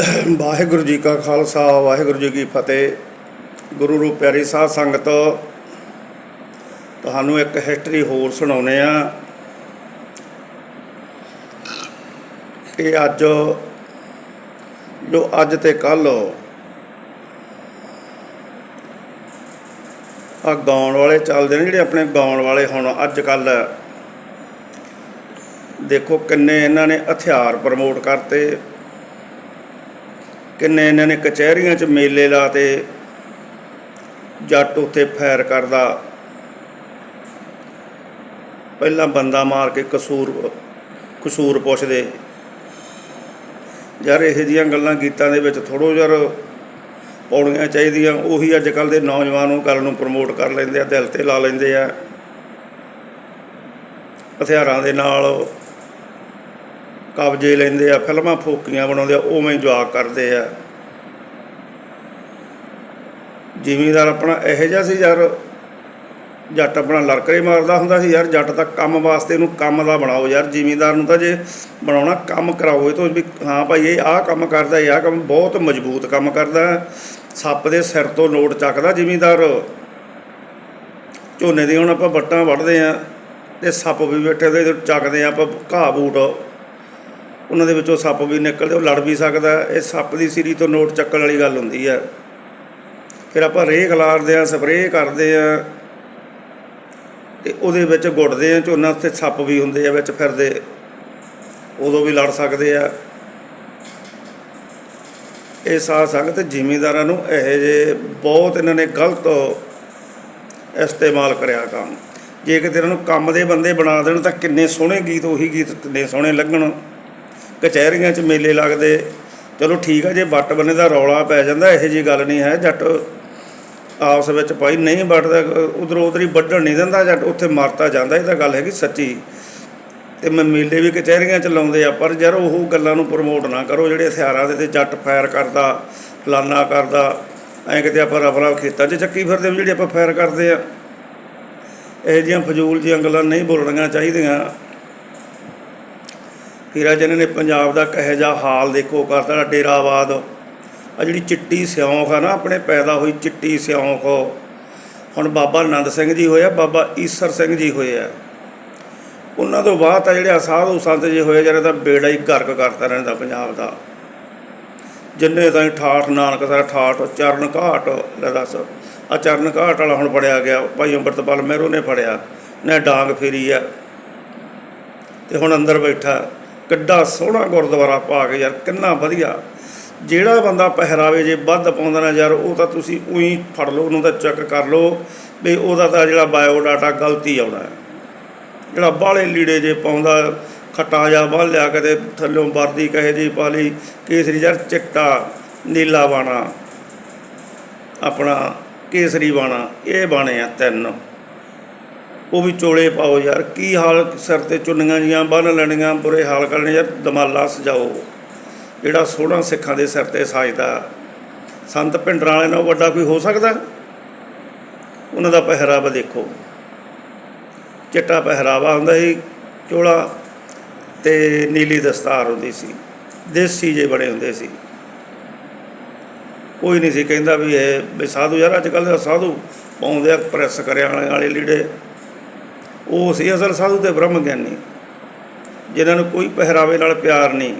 ਵਾਹਿਗੁਰੂ ਜੀ ਕਾ ਖਾਲਸਾ, ਵਾਹਿਗੁਰੂ ਜੀ ਕੀ ਫਤਿਹ। ਗੁਰੂ ਰੂਪ ਪਿਆਰੀ ਸਾਧ ਸੰਗਤ, ਤੁਹਾਨੂੰ ਇੱਕ ਹਿਸਟਰੀ ਹੋਰ ਸੁਣਾਉਨੇ ਆ ਇਹ ਅੱਜ, ਜੋ ਅੱਜ ਤੇ ਕੱਲ ਆ ਗਾਉਣ ਵਾਲੇ ਚੱਲਦੇ ਨੇ, ਜਿਹੜੇ ਆਪਣੇ ਗਾਉਣ ਵਾਲੇ ਹੁਣ ਅੱਜ ਕੱਲ ਦੇਖੋ ਕਿੰਨੇ ਇਹਨਾਂ ਨੇ ਹਥਿਆਰ ਪ੍ਰਮੋਟ ਕਰਤੇ। ਕਿੰਨੇ ਇਹਨਾਂ ਨੇ ਕਚਹਿਰੀਆਂ 'ਚ ਮੇਲੇ ਲਾਤੇ, ਜੱਟ ਉੱਥੇ ਫੈਰ ਕਰਦਾ। ਪਹਿਲਾਂ ਬੰਦਾ ਮਾਰ ਕੇ ਕਸੂਰ ਕਸੂਰ ਪੁੱਛਦੇ। ਯਾਰ ਇਹੋ ਜਿਹੀਆਂ ਗੱਲਾਂ ਗੀਤਾਂ ਦੇ ਵਿੱਚ ਥੋੜੋ ਯਾਰ ਪਾਉਣੀਆਂ ਚਾਹੀਦੀਆਂ, ਉਹੀ ਅੱਜ ਕੱਲ ਦੇ ਨੌਜਵਾਨ ਉਹ ਗੱਲ ਨੂੰ ਪ੍ਰਮੋਟ ਕਰ ਲੈਂਦੇ ਆ, ਦਿਲ ਤੇ ਲਾ ਲੈਂਦੇ ਆ। ਹਥਿਆਰਾਂ ਦੇ ਨਾਲ ਕਬਜ਼ੇ ਲੈਂਦੇ ਆ, ਫਿਲਮਾਂ ਫੋਕੀਆਂ ਬਣਾਉਂਦੇ ਆ, ਉਵੇਂ ਜਵਾਕ ਕਰਦੇ ਆ। ਜ਼ਿਮੀਦਾਰ ਆਪਣਾ ਇਹੋ ਜਿਹਾ ਸੀ ਯਾਰ, ਜੱਟ ਆਪਣਾ ਲੜਕਰੇ ਮਾਰਦਾ ਹੁੰਦਾ ਸੀ ਯਾਰ, ਜੱਟ ਤਾਂ ਕੰਮ ਵਾਸਤੇ ਇਹਨੂੰ ਕੰਮ ਦਾ ਬਣਾਓ ਯਾਰ, ਜ਼ਿਮੀਦਾਰ ਨੂੰ ਤਾਂ ਜੇ ਬਣਾਉਣਾ ਕੰਮ ਕਰਾਓ, ਇਹ ਤੋਂ ਵੀ ਹਾਂ ਭਾਈ, ਇਹ ਆਹ ਕੰਮ ਕਰਦਾ, ਇਹ ਆਹ ਕੰਮ ਬਹੁਤ ਮਜ਼ਬੂਤ ਕੰਮ ਕਰਦਾ। ਸੱਪ ਦੇ ਸਿਰ ਤੋਂ ਨੋਟ ਚੱਕਦਾ ਜ਼ਿਮੀਦਾਰ। ਝੋਨੇ ਦੀ ਹੁਣ ਆਪਾਂ ਵੱਟਾਂ ਵੱਢਦੇ ਆ ਤੇ ਸੱਪ ਵੀ ਬੈਠੇ ਤੇ ਚੱਕਦੇ ਆ ਆਪਾਂ ਘਾਹ ਬੂਟ। ਉਹਨਾਂ ਦੇ ਵਿੱਚੋਂ ਸੱਪ ਵੀ ਨਿਕਲਦੇ, ਉਹ ਲੜ ਵੀ ਸਕਦਾ। ਇਹ ਸੱਪ ਦੀ ਸਿਰੀ ਤੋਂ ਨੋਟ ਚੱਕਣ ਵਾਲੀ ਗੱਲ ਹੁੰਦੀ ਆ। ਫਿਰ ਆਪਾਂ ਰੇਹ ਖਲਾਰਦੇ ਆ, ਸਪਰੇਅ ਕਰਦੇ ਆ। ਤੇ ਉਹਦੇ ਵਿੱਚ ਗੁੱਟਦੇ ਆ, ਝੋਨਾ ਤੇ ਸੱਪ ਵੀ ਹੁੰਦੇ ਆ, ਵਿੱਚ ਫਿਰਦੇ। ਉਦੋਂ ਵੀ ਲੜ ਸਕਦੇ ਆ। ਇਹ ਸਾਧ ਸੰਗਤ ਜ਼ਿਮੀਂਦਾਰਾਂ ਨੂੰ ਇਹੋ ਜਿਹੇ ਬਹੁਤ ਇਹਨਾਂ ਨੇ ਗਲਤ ਇਸਤੇਮਾਲ ਕਰਿਆ ਕੰਮ। ਜੇ ਕਿਤੇ ਇਹਨਾਂ ਨੂੰ ਕੰਮ ਦੇ ਬੰਦੇ ਬਣਾ ਦੇਣ ਤਾਂ ਕਿੰਨੇ ਸੋਹਣੇ ਗੀਤ, ਉਹੀ ਗੀਤ ਕਿੰਨੇ ਸੋਹਣੇ ਲੱਗਣ। ਕਚਹਿਰੀਆਂ 'ਚ ਮੇਲੇ ਲੱਗਦੇ। ਚਲੋ ਠੀਕ ਆ, ਜੇ ਵੱਟ ਬੰਨੇ ਦਾ ਰੌਲਾ ਪੈ ਜਾਂਦਾ, ਇਹੋ ਜੀ ਗੱਲ ਨਹੀਂ ਹੈ, ਜੱਟ ਆਪਸ ਵਿੱਚ ਭਾਈ ਨਹੀਂ ਵੱਟਦਾ, ਉਧਰੋਂ ਉਧਰ ਹੀ ਵੱਢਣ ਨਹੀਂ ਦਿੰਦਾ, ਜੱਟ ਉੱਥੇ ਮਰਤਾ ਜਾਂਦਾ, ਇਹ ਤਾਂ ਗੱਲ ਹੈਗੀ ਸੱਚੀ। ਤੇ ਮੈਂ ਮੇਲੇ ਵੀ ਕਚਹਿਰੀਆਂ ਚ ਲਾਉਂਦੇ ਆ, ਪਰ ਯਾਰ ਉਹ ਗੱਲਾਂ ਨੂੰ ਪ੍ਰਮੋਟ ਨਾ ਕਰੋ, ਜਿਹੜੇ ਹਥਿਆਰਾਂ ਦੇ ਤੇ ਜੱਟ ਫਾਇਰ ਕਰਦਾ ਫਲਾਨਾ ਕਰਦਾ, ਐਂ ਕਿਤੇ ਆਪਾਂ ਰਫਲਾ ਖੇਤਾਂ 'ਚ ਚੱਕੀ ਫਿਰਦੇ ਵੀ ਜਿਹੜੇ ਆਪਾਂ ਫਾਇਰ ਕਰਦੇ ਆ। ਇਹ ਜਿਹੀਆਂ ਫਜ਼ੂਲ ਜਿਹੀਆਂ ਗੱਲਾਂ ਨਹੀਂ ਬੋਲਣੀਆਂ ਚਾਹੀਦੀਆਂ। ਫਿਰ ਅੱਜ ਇਹਨਾਂ ਨੇ ਪੰਜਾਬ ਦਾ ਕਹੇ ਜਾ ਹਾਲ ਦੇਖੋ ਕਰਦਾ ਡੇਰਾਬਾਦ ਆ ਜਿਹੜੀ ਚਿੱਟੀ ਸਿਉਂਖ ਆ ਨਾ, ਆਪਣੇ ਪੈਦਾ ਹੋਈ ਚਿੱਟੀ ਸਿਉਂਖ। ਹੁਣ ਬਾਬਾ ਆਨੰਦ ਸਿੰਘ ਜੀ ਹੋਇਆ ਬਾਬਾ ਈਸਰ ਸਿੰਘ ਜੀ ਹੋਏ ਆ। ਉਹਨਾਂ ਤੋਂ ਬਾਅਦ ਤਾਂ ਜਿਹੜੇ ਸਾਧੂ ਸੰਤ ਜੀ ਹੋਏ ਜਿਹੜੇ ਤਾਂ ਬੇੜਾ ਹੀ ਗਰਕ ਕਰਤਾ ਰਹਿੰਦਾ ਪੰਜਾਬ ਦਾ। ਜਿੰਨੇ ਤਾਂ ਠਾਠ ਨਾਨਕ ਸਰ ਠਾਠ, ਚਰਨ ਘਾਟ, ਲੈ ਦੱਸ। ਆ ਚਰਨ ਘਾਟ ਵਾਲਾ ਹੁਣ ਫੜਿਆ ਗਿਆ, ਭਾਈ ਅੰਮ੍ਰਿਤਪਾਲ ਮਹਿਰੋ ਨੇ ਫੜਿਆ, ਨੇ ਡਾਂਗ ਫੇਰੀ ਆ। ਤੇ ਹੁਣ ਅੰਦਰ ਬੈਠਾ। ਕਿੱਡਾ ਸੋਹਣਾ ਗੁਰਦੁਆਰਾ ਪਾ ਕੇ ਯਾਰ, ਕਿੰਨਾ ਵਧੀਆ। ਜਿਹੜਾ ਬੰਦਾ ਪਹਿਰਾਵੇ ਜੇ ਵੱਧ ਪਾਉਂਦਾ ਨਾ ਯਾਰ, ਉਹ ਤਾਂ ਤੁਸੀਂ ਉਹੀ ਫੜ ਲਓ, ਉਹਨੂੰ ਤਾਂ ਚੈੱਕ ਕਰ ਲਓ ਵੀ ਉਹਦਾ ਤਾਂ ਜਿਹੜਾ ਬਾਇਓ ਡਾਟਾ ਗਲਤੀ ਆਉਣਾ ਹੈ। ਜਿਹੜਾ ਬਾਹਲੇ ਲੀੜੇ ਜੇ ਪਾਉਂਦਾ, ਖੱਟਾ ਜਾ ਬਾਹ ਲਿਆ ਕਦੇ ਥੱਲੋਂ ਵਰਦੀ ਕਹੇ ਜੀ ਪਾ ਲਈ, ਕੇਸਰੀ ਯਾਰ ਚਿੱਟਾ, ਨੀਲਾ ਬਾਣਾ, ਆਪਣਾ ਕੇਸਰੀ ਬਾਣਾ, ਇਹ ਬਾਣੇ ਆ ਤਿੰਨ। ਉਹ ਵੀ ਚੋਲੇ ਪਾਓ ਯਾਰ, ਕੀ ਹਾਲ ਸਿਰ ਤੇ ਚੁੰਨੀਆਂ ਜੀਆਂ, ਬੰਨ ਲੈਣੀਆਂ, ਬੁਰੇ ਹਾਲ ਕਰਨੇ ਯਾਰ, ਦਮਾਲਾ ਸਜਾਓ। ਜਿਹੜਾ ਸੋਹਣਾ ਸਿੱਖਾਂ ਦੇ ਸਿਰ ਤੇ ਸਾਜਦਾ, ਸੰਤ ਪਿੰਡਰਾਂ ਵਾਲੇ ਨਾਲ ਵੱਡਾ ਕੋਈ ਹੋ ਸਕਦਾ? ਉਹਨਾਂ ਦਾ ਪਹਿਰਾਵਾ ਦੇਖੋ। ਚਿੱਟਾ ਪਹਿਰਾਵਾ ਹੁੰਦਾ ਸੀ, ਚੋਲਾ ਤੇ ਨੀਲੀ ਦਸਤਾਰ ਹੁੰਦੀ ਸੀ, ਦੇਸੀ ਜੇ ਬਣੇ ਹੁੰਦੇ ਸੀ। ਕੋਈ ਨਹੀਂ ਸੀ ਕਹਿੰਦਾ ਵੀ ਇਹ ਵੀ ਸਾਧੂ ਯਾਰ, ਅੱਜ ਕੱਲ੍ਹ ਦਾ ਸਾਧੂ ਪਾਉਂਦੇ ਆ ਪ੍ਰੈਸ ਕਰਿਆ ਵਾਲੇ ਲੀੜੇ। ਉਹ ਸੀ ਅਸਲ ਸਾਧੂ ਤੇ ਬ੍ਰਹਮ ਗਿਆਨੀ, ਜਿਨ੍ਹਾਂ ਨੂੰ ਕੋਈ ਪਹਿਰਾਵੇ ਨਾਲ ਪਿਆਰ ਨਹੀਂ।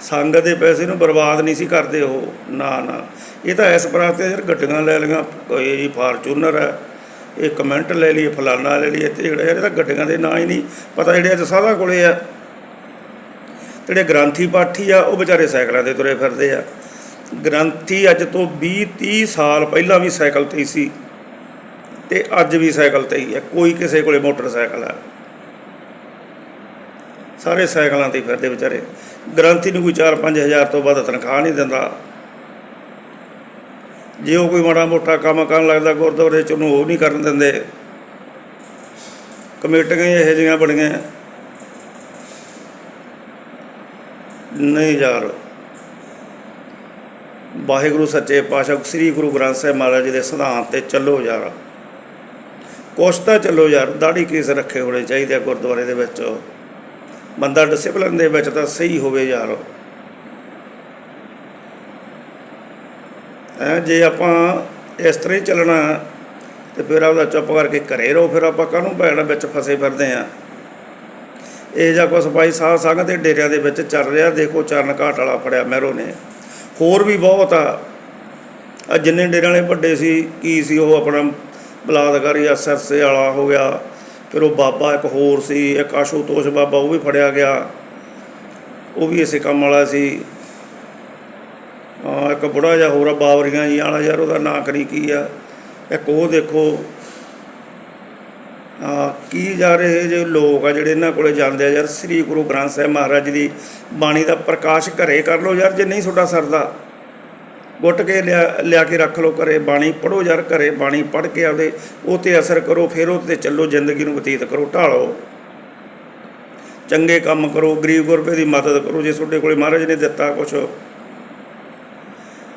ਸੰਗਤ ਦੇ ਪੈਸੇ ਨੂੰ ਬਰਬਾਦ ਨਹੀਂ ਸੀ ਕਰਦੇ ਉਹ, ਨਾ ਨਾ। ਇਹ ਤਾਂ ਇਸ ਬਰਾਤੇ ਯਾਰ ਗੱਡੀਆਂ ਲੈ ਲਈਆਂ, ਕੋਈ ਜੀ ਫਾਰਚੂਨਰ ਹੈ, ਇਹ ਕਮੈਂਟ ਲੈ ਲਈਏ, ਫਲਾਨਾ ਲੈ ਲਈਏ ਤੇ ਜਿਹੜਾ ਯਾਰ ਇਹ ਤਾਂ ਗੱਡੀਆਂ ਦੇ ਨਾਂ ਹੀ ਨਹੀਂ। ਪਤਾ ਜਿਹੜੇ ਅੱਜ ਸਾਧਾ ਕੋਲੇ ਆ, ਜਿਹੜੇ ਗ੍ਰੰਥੀ ਪਾਠੀ ਆ, ਉਹ ਵਿਚਾਰੇ ਸਾਈਕਲਾਂ ਤੇ ਤੁਰੇ ਫਿਰਦੇ ਆ। ਗ੍ਰੰਥੀ ਅੱਜ ਤੋਂ 20 30 ਸਾਲ ਪਹਿਲਾਂ ਵੀ ਸਾਈਕਲ ਤੇ ਸੀ। ਤੇ ਅੱਜ ਵੀ ਸਾਈਕਲ ਤੇ ਹੀ ਹੈ। ਕੋਈ ਕਿਸੇ ਕੋਲੇ ਮੋਟਰਸਾਈਕਲ ਹੈ। ਸਾਰੇ ਸਾਈਕਲਾਂ ਤੇ ਫਿਰਦੇ ਵਿਚਾਰੇ। ਗ੍ਰੰਥੀ ਨੂੰ ਕੋਈ 4-5 ਹਜ਼ਾਰ ਤੋਂ ਵੱਧ ਤਨਖਾਹ ਨਹੀਂ ਦਿੰਦਾ। ਜੇ ਉਹ ਕੋਈ ਮਾੜਾ ਮੋਟਾ ਕੰਮ ਕਰਨ ਲੱਗਦਾ ਗੁਰਦੁਆਰੇ ਚ, ਉਹਨੂੰ ਉਹ ਨਹੀਂ ਕਰਨ ਦਿੰਦੇ। ਕਮੇਟੀਆਂ ਹੀ ਇਹੋ ਜਿਹੀਆਂ ਬਣੀਆਂ। ਨਹੀਂ ਯਾਰ। ਵਾਹਿਗੁਰੂ ਸੱਚੇ ਪਾਤਸ਼ਾਹ, ਸ੍ਰੀ ਗੁਰੂ ਗ੍ਰੰਥ ਸਾਹਿਬ ਮਹਾਰਾਜ ਜੀ ਦੇ ਸਿਧਾਂਤ ਤੇ ਚੱਲੋ ਯਾਰ। ਕੁਛ ਤਾਂ ਚੱਲੋ ਯਾਰ, ਦਾੜੀ ਕੇਸ ਰੱਖੇ ਹੋਣੇ ਚਾਹੀਦੇ ਆ ਗੁਰਦੁਆਰੇ ਦੇ ਵਿੱਚ। ਬੰਦਾ ਡਿਸਪਲਿਨ ਦੇ ਵਿੱਚ ਤਾਂ ਸਹੀ ਹੋਵੇ ਯਾਰ। ਜੇ ਆਪਾਂ ਇਸ ਤਰ੍ਹਾਂ ਹੀ ਚੱਲਣਾ, ਤੇ ਫਿਰ ਆਪਦਾ ਚੁੱਪ ਕਰਕੇ ਘਰੇ ਰਹੋ, ਫਿਰ ਆਪਾਂ ਕਾਹਨੂੰ ਭੈਣ ਵਿੱਚ ਫਸੇ ਫਿਰਦੇ ਆ। ਇਹ ਜਾਂ ਕੁਛ ਭਾਈ ਸਾਹ ਸੰਗਤ ਦੇ ਡੇਰਿਆਂ ਦੇ ਵਿੱਚ ਚੱਲ ਰਿਹਾ, ਦੇਖੋ ਚਰਨ ਘਾਟ ਵਾਲਾ ਫੜਿਆ ਮਹਿਰੋ ਨੇ। ਹੋਰ ਵੀ ਬਹੁਤ ਆ। ਜਿੰਨੇ ਡੇਰਿਆਂ ਵਾਲੇ ਵੱਡੇ ਸੀ, ਕੀ ਸੀ ਉਹ ਆਪਣਾ ਬਲਾਦਕਾਰੀ ਐਸਐਸਏ ਵਾਲਾ ਹੋ ਗਿਆ। ਫਿਰ ਉਹ ਬਾਬਾ ਇੱਕ ਹੋਰ ਸੀ, ਇੱਕ ਆਸ਼ੂਤੋਸ਼ ਬਾਬਾ, ਉਹ ਵੀ ਫੜਿਆ ਗਿਆ। ਉਹ ਵੀ ਇਸੇ ਕੰਮ ਵਾਲਾ ਸੀ। ਹਾਂ, ਇੱਕ ਬੁੜਾ ਜਿਹਾ ਹੋਰ ਆ ਬਾਵਰੀਆਂ ਜੀ ਵਾਲਾ, ਯਾਰ ਉਹਦਾ ਨਾਂ ਕਰੀ ਕੀ ਆ? ਇੱਕ ਉਹ ਦੇਖੋ। ਆ ਕੀ ਜਾ ਰਹੇ ਜੇ ਲੋਕ ਆ ਜਿਹੜੇ ਇਹਨਾਂ ਕੋਲੇ ਜਾਂਦੇ ਆ? ਯਾਰ ਸ੍ਰੀ ਗੁਰੂ ਗ੍ਰੰਥ ਸਾਹਿਬ ਮਹਾਰਾਜ ਦੀ ਬਾਣੀ ਦਾ ਪ੍ਰਕਾਸ਼ ਘਰੇ ਕਰ ਲਓ ਯਾਰ, ਜੇ ਨਹੀਂ ਤੁਹਾਡਾ ਸਰਦਾ। ਗੁੱਟ ਕੇ ਲਿਆ ਲਿਆ ਕੇ ਰੱਖ ਲਓ ਘਰੇ, ਬਾਣੀ ਪੜੋ ਯਾਰ ਘਰੇ, ਬਾਣੀ ਪੜ ਕੇ ਆਪਦੇ ਉਹ ਤੇ ਅਸਰ ਕਰੋ, ਫਿਰ ਉਹ ਤੇ ਚੱਲੋ, ਜ਼ਿੰਦਗੀ ਨੂੰ ਬਤੀਤ ਕਰੋ, ਢਾਲੋ। ਚੰਗੇ ਕੰਮ ਕਰੋ, ਗਰੀਬ ਗੁਰਬੇ ਦੀ ਮਦਦ ਕਰੋ, ਜੇ ਤੁਹਾਡੇ ਕੋਲੇ ਮਹਾਰਾਜ ਨੇ ਦਿੱਤਾ ਕੁਛ।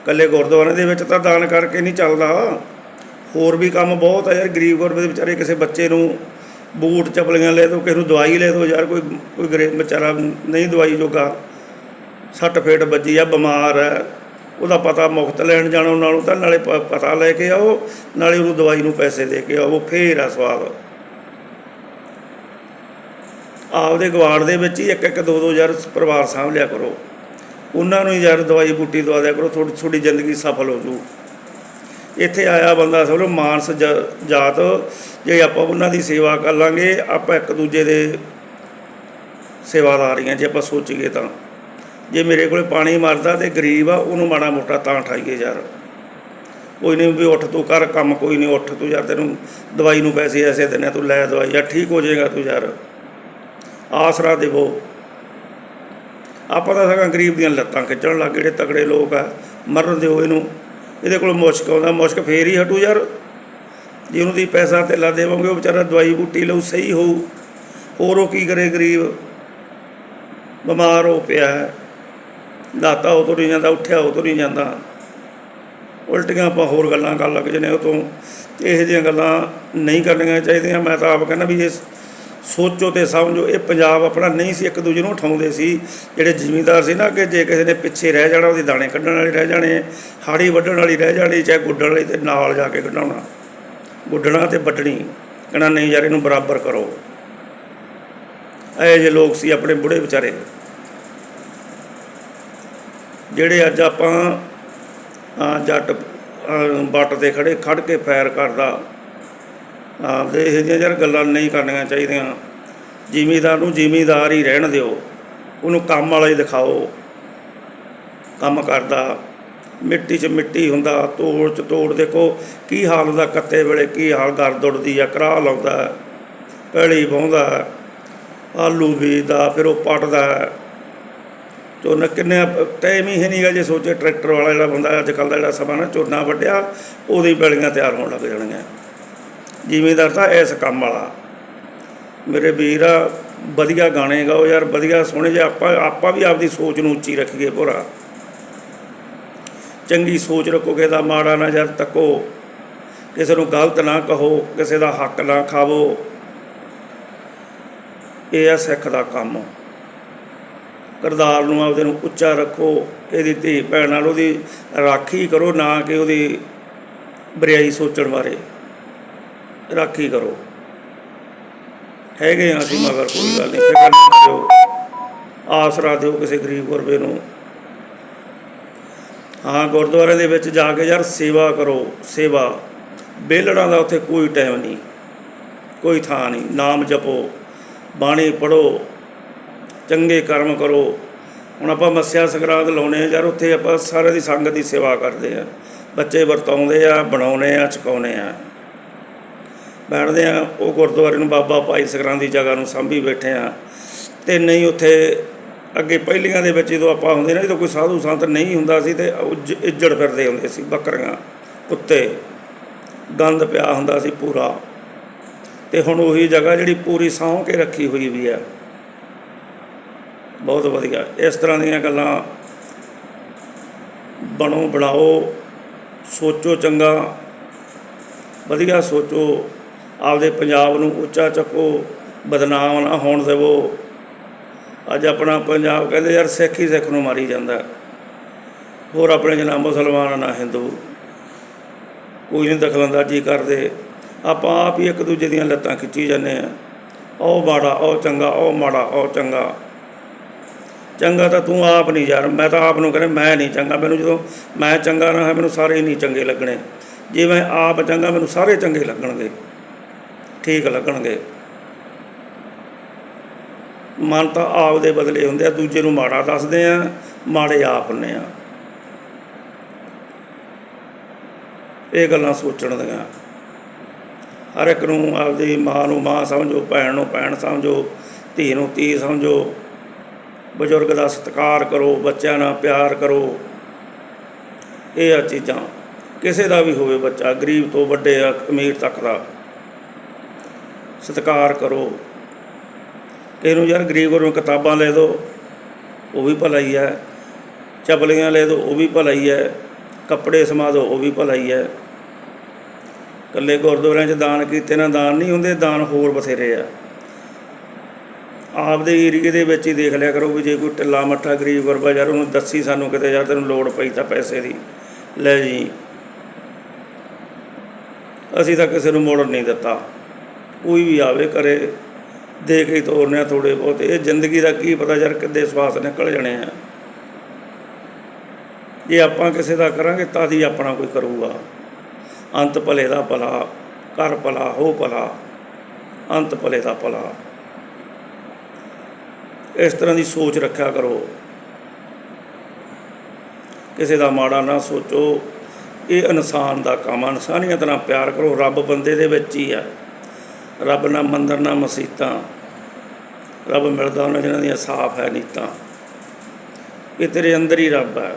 ਕੱਲੇ ਗੁਰਦੁਆਰੇ ਦੇ ਵਿੱਚ ਤਾਂ ਦਾਨ ਕਰਕੇ ਨਹੀਂ ਚੱਲਦਾ। ਹੋਰ ਵੀ ਕੰਮ ਬਹੁਤ ਆ ਯਾਰ, ਗਰੀਬ ਗੁਰਬੇ ਦੇ ਵਿਚਾਰੇ ਕਿਸੇ ਬੱਚੇ ਨੂੰ ਬੂਟ, ਚਪਲੀਆਂ ਲੈ ਦੋ ਕਿਸੇ ਨੂੰ ਦਵਾਈ ਲੈ ਦਿਓ, ਯਾਰ ਕੋਈ ਕੋਈ ਗਰੀਬ, ਵਿਚਾਰਾ ਨਹੀਂ ਦਵਾਈ ਜੋਗਾ। ਸੱਟ ਫੇਟ ਵੱਜੀ ਆ, ਬਿਮਾਰ ਹੈ ਉਹਦਾ ਪਤਾ ਮੁਫਤ ਲੈਣ ਜਾਣਾ ਜਾਣੋ ਨਾਲੋਂ ਤਾਂ ਨਾਲੇ ਪ- ਪਤਾ ਲੈ ਕੇ ਆਓ, ਨਾਲੇ ਉਹਨੂੰ ਦਵਾਈ ਨੂੰ ਪੈਸੇ ਦੇ ਕੇ ਆਓ, ਫੇਰ ਆ ਸਵਾਦ। ਆਪਦੇ ਗਵਾੜ ਦੇ ਵਿੱਚ ਹੀ ਇੱਕ ਇੱਕ ਦੋ ਦੋ ਯਾਰ ਪਰਿਵਾਰ ਸਾਂਭ ਲਿਆ ਕਰੋ। ਉਹਨਾਂ ਨੂੰ ਹੀ ਯਾਰ ਦਵਾਈ ਬੂਟੀ ਦਵਾ ਦਿਆ ਕਰੋ ਥੋੜੀ ਥੋੜੀ ਜ਼ਿੰਦਗੀ ਸਫਲ ਹੋ ਜੂ। ਇੱਥੇ ਆਇਆ ਬੰਦਾ ਸਭ ਨੂੰ ਮਾਨਸ ਜਾਤ, ਜੇ ਆਪਾਂ ਉਹਨਾਂ ਦੀ ਸੇਵਾ ਕਰ ਲਾਂਗੇ, ਆਪਾਂ ਇੱਕ ਦੂਜੇ ਦੇ ਸੇਵਾਦਾਰੀਆਂ ਜੇ ਆਪਾਂ ਸੋਚੀਏ ਤਾਂ। ਜੇ ਮੇਰੇ ਕੋਲੇ ਪਾਣੀ ਮਰਦਾ ਤੇ ਗਰੀਬ ਆ ਉਹਨੂੰ ਮਾੜਾ ਮੋਟਾ ਤਾਂ ਠਾਈਏ ਯਾਰ। ਕੋਈ ਨਹੀਂ ਵੀ ਉੱਠ ਤੂੰ ਕਰ ਕੰਮ ਕੋਈ ਨਹੀਂ ਉੱਠ ਤੂੰ ਯਾਰ ਤੈਨੂੰ ਦਵਾਈ ਨੂੰ ਪੈਸੇ ਐਸੇ ਦਿੰਦੇ ਆ, ਤੂੰ ਲੈ ਦਵਾਈ ਯਾਰ ਠੀਕ ਹੋ ਜਾਏਗਾ ਤੂੰ ਯਾਰ। ਆਸਰਾ ਦੇਵੋ। ਆਪਾਂ ਤਾਂ ਸਗੋਂ ਗਰੀਬ ਦੀਆਂ ਲੱਤਾਂ ਖਿੱਚਣ ਲੱਗ ਜਿਹੜੇ ਤਕੜੇ ਲੋਕ ਆ ਮਰਨ ਦਿਓ ਇਹਨੂੰ ਇਹਦੇ ਕੋਲ ਮੁਸ਼ਕ ਆਉਂਦਾ ਮੁਸ਼ਕ ਫੇਰ ਹੀ ਹਟੂ ਯਾਰ। ਜੇ ਉਹਨੂੰ ਦੀ ਪੈਸਾ ਧੇਲਾ ਦੇਵਾਂਗੇ ਉਹ ਵਿਚਾਰਾ ਦਵਾਈ ਬੂਟੀ ਲਊ ਸਹੀ ਹੋਊ। ਹੋਰ ਉਹ ਕੀ ਕਰੇ ਗਰੀਬ? ਬਿਮਾਰ ਹੋ ਪਿਆ ਹੈ। ਦਾਤਾ ਉਹ ਤੋਂ ਨਹੀਂ ਜਾਂਦਾ, ਉੱਠਿਆ ਉਹ ਤੋਂ ਨਹੀਂ ਜਾਂਦਾ। ਉਲਟੀਆਂ ਆਪਾਂ ਹੋਰ ਗੱਲਾਂ ਕਰਨ ਲੱਗ ਜਨੇ ਉਹ ਤੋਂ ਇਹੋ ਜਿਹੀਆਂ ਗੱਲਾਂ ਨਹੀਂ ਕਰਨੀਆਂ ਚਾਹੀਦੀਆਂ। ਮੈਂ ਤਾਂ ਆਪ ਕਹਿੰਦਾ ਵੀ ਇਹ ਸੋਚੋ ਤੇ ਸਮਝੋ, ਇਹ ਪੰਜਾਬ ਆਪਣਾ ਨਹੀਂ ਸੀ, ਇੱਕ ਦੂਜੇ ਨੂੰ ਉਠਾਉਂਦੇ ਸੀ। ਜਿਹੜੇ ਜ਼ਿਮੀਂਦਾਰ ਸੀ ਨਾ ਕਿ ਜੇ ਕਿਸੇ ਨੇ ਪਿੱਛੇ ਰਹਿ ਜਾਣਾ, ਉਹਦੇ ਦਾਣੇ ਕੱਢਣ ਵਾਲੇ ਰਹਿ ਜਾਣੇ, ਹਾੜੀ ਵੱਢਣ ਵਾਲੀ ਰਹਿ ਜਾਣੀ, ਚਾਹੇ ਗੁੱਡਣ ਵਾਲੀ ਤੇ ਨਾਲ ਜਾ ਕੇ ਕੱਢਾਉਣਾ। ਗੁੱਡਣਾ ਤੇ ਵੱਢਣੀ, ਕਹਿਣਾ, ਨਹੀਂ ਯਾਰ, ਇਹਨੂੰ ਬਰਾਬਰ ਕਰੋ। ਇਹ ਜੇ ਲੋਕ ਸੀ ਆਪਣੇ ਬੁੜੇ ਵਿਚਾਰੇ। ਜਿਹੜੇ ਅੱਜ ਆਪਾਂ ਜੱਟ ਅਹ, ਵੱਟ ਤੇ ਖੜੇ ਖੜ ਕੇ ਫੈਰ ਕਰਦਾ। ਆਪਦੇ ਇਹੋ ਜਿਹੀਆਂ ਯਾਰ ਗੱਲਾਂ ਨਹੀਂ ਕਰਨੀਆਂ ਚਾਹੀਦੀਆਂ। ਜ਼ਿਮੀਦਾਰ ਨੂੰ ਜ਼ਿਮੀਦਾਰ ਹੀ ਰਹਿਣ ਦਿਓ। ਉਹਨੂੰ ਕੰਮ ਵਾਲਾ ਹੀ ਦਿਖਾਓ। ਕੰਮ ਕਰਦਾ। ਮਿੱਟੀ 'ਚ ਮਿੱਟੀ ਹੁੰਦਾ। ਤੋੜ 'ਚ ਤੋੜ ਦੇਖੋ ਕੀ ਹਾਲ ਹੁੰਦਾ ਕੱਤੇ ਵੇਲੇ ਕੀ ਹਾਲ ਗਰਦ ਉੜਦੀ ਆ ਕਰਾਹ ਲਾਉਂਦਾ ਪੈਲੀ ਵਾਹੁੰਦਾ ਆਲੂ ਬੀਜਦਾ ਫਿਰ ਉਹ ਪੱਟਦਾ। ਝੋਨਾ ਕਿੰਨੇ ਟਾਈਮ ਹੀ ਹੈ ਨਹੀਂਗਾ ਜੇ ਸੋਚੇ ਟਰੈਕਟਰ ਵਾਲਾ ਜਿਹੜਾ ਬੰਦਾ ਅੱਜ ਕੱਲ੍ਹ ਦਾ ਜਿਹੜਾ ਸਮਾਂ ਨਾ ਝੋਨਾ ਵੱਢਿਆ, ਉਹਦੀ ਪੈਲੀਆਂ ਤਿਆਰ ਹੋਣ ਲੱਗ ਜਾਣਗੀਆਂ। ਜ਼ਿਮੀਂਦਾਰ ਤਾਂ ਇਸ ਕੰਮ ਵਾਲਾ। ਮੇਰੇ ਵੀਰ ਆ, ਵਧੀਆ ਗਾਣੇ ਗਾਓ ਯਾਰ, ਵਧੀਆ ਸੋਹਣੇ ਜੇ ਆਪਾਂ ਆਪਾਂ ਵੀ ਆਪਦੀ ਸੋਚ ਨੂੰ ਉੱਚੀ ਰੱਖੀਏ ਭੋਰਾ। ਚੰਗੀ ਸੋਚ ਰੱਖੋ, ਕਿਸੇ ਦਾ ਮਾੜਾ ਨਾ ਯਾਰ ਤੱਕੋ। ਕਿਸੇ ਨੂੰ ਗਲਤ ਨਾ ਕਹੋ, ਕਿਸੇ ਦਾ ਹੱਕ ਨਾ ਖਾਵੋ। ਇਹ ਆ ਸਿੱਖ ਦਾ ਕੰਮ। ਕਰਦਾਰ ਨੂੰ ਆਪਦੇ ਨੂੰ ਉੱਚਾ ਰੱਖੋ, ਇਹਦੀ ਧੀ ਭੈਣ ਨਾਲ ਉਹਦੀ ਰਾਖੀ ਕਰੋ, ਨਾ ਕਿ ਉਹਦੀ ਬਰਿਆਈ ਸੋਚਣ ਬਾਰੇ। ਰਾਖੀ ਕਰੋ। ਹੈਗੇ ਆ ਅਸੀਂ, ਮਗਰ ਕੋਈ ਗੱਲ ਨਹੀਂ। ਫਿਕਰ ਨਾ ਕਰਿਓ। ਆਸਰਾ ਦਿਓ ਕਿਸੇ ਗਰੀਬ ਗੁਰਬੇ ਨੂੰ। ਹਾਂ, ਗੁਰਦੁਆਰੇ ਦੇ ਵਿੱਚ ਜਾ ਕੇ ਯਾਰ ਸੇਵਾ ਕਰੋ, ਸੇਵਾ। ਬੇਲੜਾਂ ਦਾ ਉੱਥੇ ਕੋਈ ਟਾਈਮ ਨਹੀਂ। ਕੋਈ ਥਾਂ ਨਹੀਂ। ਨਾਮ ਜਪੋ, ਬਾਣੀ ਪੜੋ ਚੰਗੇ ਕਰਮ ਕਰੋ। ਹੁਣ ਆਪਾਂ ਮੱਸਿਆ ਸੰਗਰਾਂਦ ਲਾਉਣੇ ਆ ਯਾਰ, ਉੱਥੇ ਆਪਾਂ ਸਾਰੇ ਦੀ ਸੰਗਤ ਦੀ ਸੇਵਾ ਕਰਦੇ ਆ। ਬੱਚੇ ਵਰਤਾਉਂਦੇ ਆ, ਬਣਾਉਣੇ ਆ ਚਕਾਉਣੇ ਆ। ਬੈਠਦੇ ਆ, ਉਹ ਗੁਰਦੁਆਰੇ ਨੂੰ ਬਾਬਾ ਭਾਈ ਸੰਗਰਾਂਦ ਦੀ ਜਗ੍ਹਾ ਨੂੰ ਸਾਂਭੀ ਬੈਠੇ ਆ। ਤੇ ਨਹੀਂ ਉੱਥੇ ਅੱਗੇ ਪਹਿਲੀਆਂ ਦੇ ਵਿੱਚ ਜਦੋਂ ਆਪਾਂ ਹੁੰਦੇ ਨਾ, ਜਦੋਂ ਕੋਈ ਸਾਧੂ ਸੰਤ ਨਹੀਂ ਹੁੰਦਾ ਸੀ ਤੇ ਉੱਜ- ਇੱਜੜ ਫਿਰਦੇ ਹੁੰਦੇ ਸੀ, ਬੱਕਰੀਆਂ ਕੁੱਤੇ। ਗੰਦ ਪਿਆ ਹੁੰਦਾ ਸੀ ਪੂਰਾ। ਤੇ ਹੁਣ ਉਹੀ ਜਗ੍ਹਾ ਜਿਹੜੀ ਪੂਰੀ ਸਾਂਭ ਕੇ ਰੱਖੀ ਹੋਈ ਵੀ ਆ। ਬਹੁਤ ਵਧੀਆ। ਇਸ ਤਰ੍ਹਾਂ ਦੀਆਂ ਗੱਲਾਂ ਬਣੋ, ਬਣਾਓ, ਸੋਚੋ ਚੰਗਾ, ਵਧੀਆ ਸੋਚੋ, ਆਪਦੇ ਪੰਜਾਬ ਨੂੰ ਉੱਚਾ ਚੱਕੋ, ਬਦਨਾਮ ਨਾ ਹੋਣ ਦੇਵੋ। ਅੱਜ ਆਪਣਾ ਪੰਜਾਬ ਕਹਿੰਦੇ ਯਾਰ ਸਿੱਖ ਹੀ ਸਿੱਖ ਨੂੰ ਮਾਰੀ ਜਾਂਦਾ। ਹੋਰ ਆਪਣੇ ਜਨਾ ਮੁਸਲਮਾਨ ਨਾ ਹਿੰਦੂ। ਕੋਈ ਨਹੀਂ ਦਖਲਅੰਦਾਜ਼ੀ ਕਰਦੇ। ਆਪਾਂ ਆਪ ਹੀ ਇੱਕ ਦੂਜੇ ਦੀਆਂ ਲੱਤਾਂ ਖਿੱਚੀ ਜਾਂਦੇ ਆ। ਉਹ ਮਾੜਾ, ਉਹ ਚੰਗਾ, ਉਹ ਮਾੜਾ, ਉਹ ਚੰਗਾ। ਚੰਗਾ ਤਾਂ ਤੂੰ ਆਪ ਨਹੀਂ ਯਾਰ, ਮੈਂ ਤਾਂ ਆਪ ਨੂੰ ਕਹਿੰਦਾ ਮੈਂ ਨਹੀਂ ਚੰਗਾ, ਮੈਨੂੰ ਜਦੋਂ ਮੈਂ ਚੰਗਾ ਨਾ ਹੈ ਮੈਨੂੰ ਸਾਰੇ ਨਹੀਂ ਚੰਗੇ ਲੱਗਣੇ। ਜੇ ਮੈਂ ਆਪ ਚੰਗਾ ਮੈਨੂੰ ਸਾਰੇ ਚੰਗੇ ਲੱਗਣਗੇ, ਠੀਕ ਲੱਗਣਗੇ। ਮਨ ਤਾਂ ਆਪ ਦੇ ਬਦਲੇ ਹੁੰਦੇ ਆ, ਦੂਜੇ ਨੂੰ ਮਾੜਾ ਦੱਸਦੇ ਆ, ਮਾੜੇ ਆਪ ਹੁੰਨੇ ਆ। ਇਹ ਗੱਲਾਂ ਸੋਚਣ ਦੀਆਂ। ਹਰ ਇੱਕ ਨੂੰ ਆਪਦੀ ਮਾਂ ਨੂੰ ਮਾਂ ਸਮਝੋ, ਭੈਣ ਨੂੰ ਭੈਣ ਸਮਝੋ, ਧੀ ਨੂੰ ਧੀ ਸਮਝੋ। ਬਜ਼ੁਰਗ ਦਾ ਸਤਿਕਾਰ ਕਰੋ, ਬੱਚਿਆਂ ਨਾਲ ਪਿਆਰ ਕਰੋ। ਇਹ ਆ ਚੀਜ਼ਾਂ। ਕਿਸੇ ਦਾ ਵੀ ਹੋਵੇ ਬੱਚਾ, ਗਰੀਬ ਤੋਂ ਵੱਡੇ ਆ, ਅਮੀਰ ਤੱਕ ਦਾ। ਸਤਿਕਾਰ ਕਰੋ। ਇਹਨੂੰ ਯਾਰ ਗਰੀਬ ਨੂੰ ਕਿਤਾਬਾਂ ਲੈ ਦਿਓ ਉਹ ਵੀ ਭਲਾ ਹੀ। ਹੈ ਚਪਲੀਆਂ ਲੈ ਦਿਓ ਉਹ ਵੀ ਭਲਾ ਹੀ। ਹੈ ਕੱਪੜੇ ਸਮਾ ਦਿਓ ਉਹ ਵੀ ਭਲਾ ਹੀ ਹੈ। ਇਕੱਲੇ ਗੁਰਦੁਆਰਿਆਂ 'ਚ ਦਾਨ ਕੀਤੇ ਨਾ, ਦਾਨ ਨਹੀਂ ਹੁੰਦੇ, ਦਾਨ ਹੋਰ ਬਥੇਰੇ ਆ। ਆਪਦੇ ਏਰੀਏ ਦੇ ਵਿੱਚ ਹੀ ਦੇਖ ਲਿਆ ਕਰੋ ਵੀ ਜੇ ਕੋਈ ਢਿੱਲਾ ਮੱਠਾ ਗਰੀਬ ਗੁਰਬਾ ਯਾਰ ਉਹਨੂੰ ਦੱਸੀ ਸਾਨੂੰ ਕਿਤੇ ਯਾਰ ਤੈਨੂੰ ਲੋੜ ਪਈ ਤਾਂ ਪੈਸੇ ਦੀ। ਲੈ ਜੀ। ਅਸੀਂ ਤਾਂ ਕਿਸੇ ਨੂੰ ਮੋੜ ਨਹੀਂ ਦਿੱਤਾ। ਕੋਈ ਵੀ ਆਵੇ ਕਰੇ ਦੇ ਕੇ ਹੀ ਤੋਰਨੇ ਆ ਥੋੜੇ ਬਹੁਤ। ਇਹ ਜ਼ਿੰਦਗੀ ਦਾ ਕੀ ਪਤਾ ਯਾਰ ਕਿੱਦੇ ਸਵਾਸ ਨਿਕਲ ਜਾਣੇ ਆ। ਜੇ ਆਪਾਂ ਕਿਸੇ ਦਾ ਕਰਾਂਗੇ ਤਾਂ ਹੀ ਆਪਣਾ ਕੋਈ ਕਰੂਗਾ। ਅੰਤ ਭਲੇ ਦਾ ਭਲਾ ਕਰ ਭਲਾ, ਹੋ ਭਲਾ। ਅੰਤ ਭਲੇ ਦਾ ਭਲਾ। ਇਸ ਤਰ੍ਹਾਂ ਦੀ ਸੋਚ ਰੱਖਿਆ ਕਰੋ। ਕਿਸੇ ਦਾ ਮਾੜਾ ਨਾ ਸੋਚੋ। ਇਹ ਇਨਸਾਨ ਦਾ ਕੰਮ ਆ। ਇਨਸਾਨੀਅਤ ਨਾਲ ਪਿਆਰ ਕਰੋ। ਰੱਬ ਬੰਦੇ ਦੇ ਵਿੱਚ ਹੀ ਆ। ਰੱਬ ਨਾ ਮੰਦਰ, ਨਾ ਮਸੀਤਾਂ। ਰੱਬ ਮਿਲਦਾ ਉਹਨਾਂ ਜਿਹਨਾਂ ਦੀਆਂ ਸਾਫ਼ ਹੈ ਨੀਤਾਂ। ਇਹ ਤੇਰੇ ਅੰਦਰ ਹੀ ਰੱਬ ਹੈ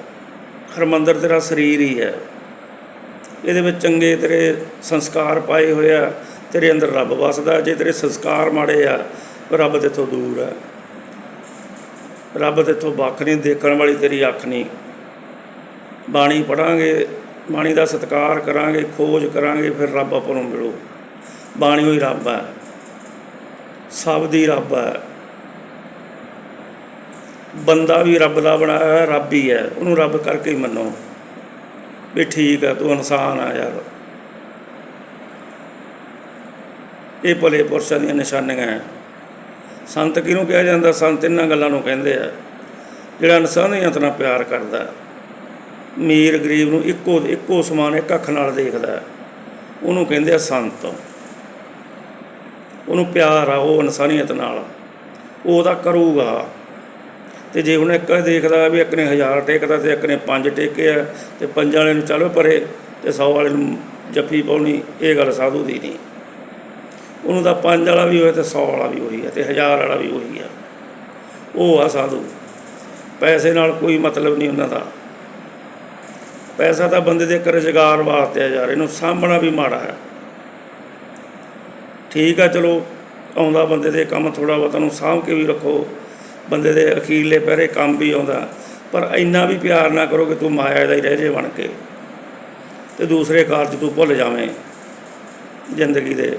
ਹਰਮੰਦਰ ਤੇਰਾ ਸਰੀਰ ਹੀ ਹੈ। ਇਹਦੇ ਵਿੱਚ ਚੰਗੇ ਤੇਰੇ ਸੰਸਕਾਰ ਪਾਏ ਹੋਏ ਆ। ਤੇਰੇ ਅੰਦਰ ਰੱਬ ਵਸਦਾ। ਜੇ ਤੇਰੇ ਸੰਸਕਾਰ ਮਾੜੇ ਆ ਰੱਬ ਤੇ ਤੋਂ ਦੂਰ ਹੈ ਰੱਬ ਤੇਥੋਂ ਵੱਖ ਨਹੀਂ, ਦੇਖਣ ਵਾਲੀ ਤੇਰੀ ਅੱਖ ਨਹੀਂ। ਬਾਣੀ ਪੜਾਂਗੇ ਬਾਣੀ ਦਾ ਸਤਿਕਾਰ ਕਰਾਂਗੇ, ਖੋਜ ਕਰਾਂਗੇ, ਫਿਰ ਰੱਬ ਆਪਾਂ ਨੂੰ ਮਿਲੂ। ਬਾਣੀ ਹੋਈ ਰੱਬ ਹੈ। ਸਭ ਦੀ ਰੱਬ ਹੈ। ਬੰਦਾ ਵੀ ਰੱਬ ਦਾ ਬਣਾਇਆ ਹੋਇਆ ਰੱਬ ਹੀ ਹੈ। ਉਹਨੂੰ ਰੱਬ ਕਰਕੇ ਹੀ ਮੰਨੋ। ਵੀ ਠੀਕ ਹੈ, ਤੂੰ ਇਨਸਾਨ ਆ ਯਾਰ। ਇਹ ਭਲੇ ਪੁਰਸ਼ਾਂ ਦੀਆਂ ਨਿਸ਼ਾਨੀਆਂ ਹੈ। ਸੰਤ ਕਿਹਨੂੰ ਕਿਹਾ ਜਾਂਦਾ? ਸੰਤ ਇਹਨਾਂ ਗੱਲਾਂ ਨੂੰ ਕਹਿੰਦੇ ਆ, ਜਿਹੜਾ ਇਨਸਾਨੀਅਤ ਨਾਲ ਪਿਆਰ ਕਰਦਾ ਹੈ। ਅਮੀਰ ਗਰੀਬ ਨੂੰ ਇੱਕੋ ਇੱਕੋ ਸਮਾਨ, ਇੱਕ ਅੱਖ ਨਾਲ ਦੇਖਦਾ, ਉਹਨੂੰ ਕਹਿੰਦੇ ਆ ਸੰਤ। ਉਹਨੂੰ ਪਿਆਰ ਆ, ਉਹ ਇਨਸਾਨੀਅਤ ਨਾਲ, ਉਹ ਉਹਦਾ ਕਰੂਗਾ। ਤੇ ਜੇ ਹੁਣ ਇੱਕ ਦੇਖਦਾ ਵੀ ਇੱਕ ਨੇ ਹਜ਼ਾਰ ਟੇਕਦਾ ਤੇ ਇੱਕ ਨੇ ਪੰਜ ਟੇਕੇ ਆ, ਤੇ ਪੰਜ ਵਾਲੇ ਨੂੰ ਚੱਲ ਪਰੇ, ਤੇ 100 ਵਾਲੇ ਨੂੰ ਜੱਫੀ ਪਾਉਣੀ, ਇਹ ਗੱਲ ਸਾਧੂ ਦੀ ਨਹੀਂ। ਉਹਨੂੰ ਤਾਂ ਪੰਜ ਵਾਲਾ ਵੀ ਹੋਇਆ ਤੇ 100 ਵਾਲਾ ਵੀ ਉਹੀ ਹੈ ਤੇ ਹਜ਼ਾਰ ਵਾਲਾ ਵੀ ਉਹੀ ਆ। ਉਹ ਆ ਸਾਧੂ। ਪੈਸੇ ਨਾਲ ਕੋਈ ਮਤਲਬ ਨਹੀਂ ਉਹਨਾਂ ਦਾ। ਪੈਸਾ ਤਾਂ ਬੰਦੇ ਦੇ ਇੱਕ ਰੁਜ਼ਗਾਰ ਵਾਸਤੇ ਆ ਯਾਰ, ਇਹਨੂੰ ਸਾਂਭਣਾ ਵੀ ਮਾੜਾ ਹੈ। ਠੀਕ ਆ, ਚਲੋ, ਆਉਂਦਾ ਬੰਦੇ ਦੇ ਕੰਮ ਥੋੜਾ ਬਹੁਤਾ ਨੂੰ ਸਾਂਭ ਕੇ ਵੀ ਰੱਖੋ। ਬੰਦੇ ਦੇ ਅਖੀਰਲੇ ਪਹਿਰੇ ਕੰਮ ਵੀ ਆਉਂਦਾ। ਪਰ ਇੰਨਾ ਵੀ ਪਿਆਰ ਨਾ ਕਰੋ ਕਿ ਤੂੰ ਮਾਇਆ ਦਾ ਹੀ ਰਹਿ ਜੇ ਬਣ ਕੇ। ਤੇ ਦੂਸਰੇ ਕਾਰਜ ਤੂੰ ਭੁੱਲ ਜਾਵੇਂ। ਜ਼ਿੰਦਗੀ ਦੇ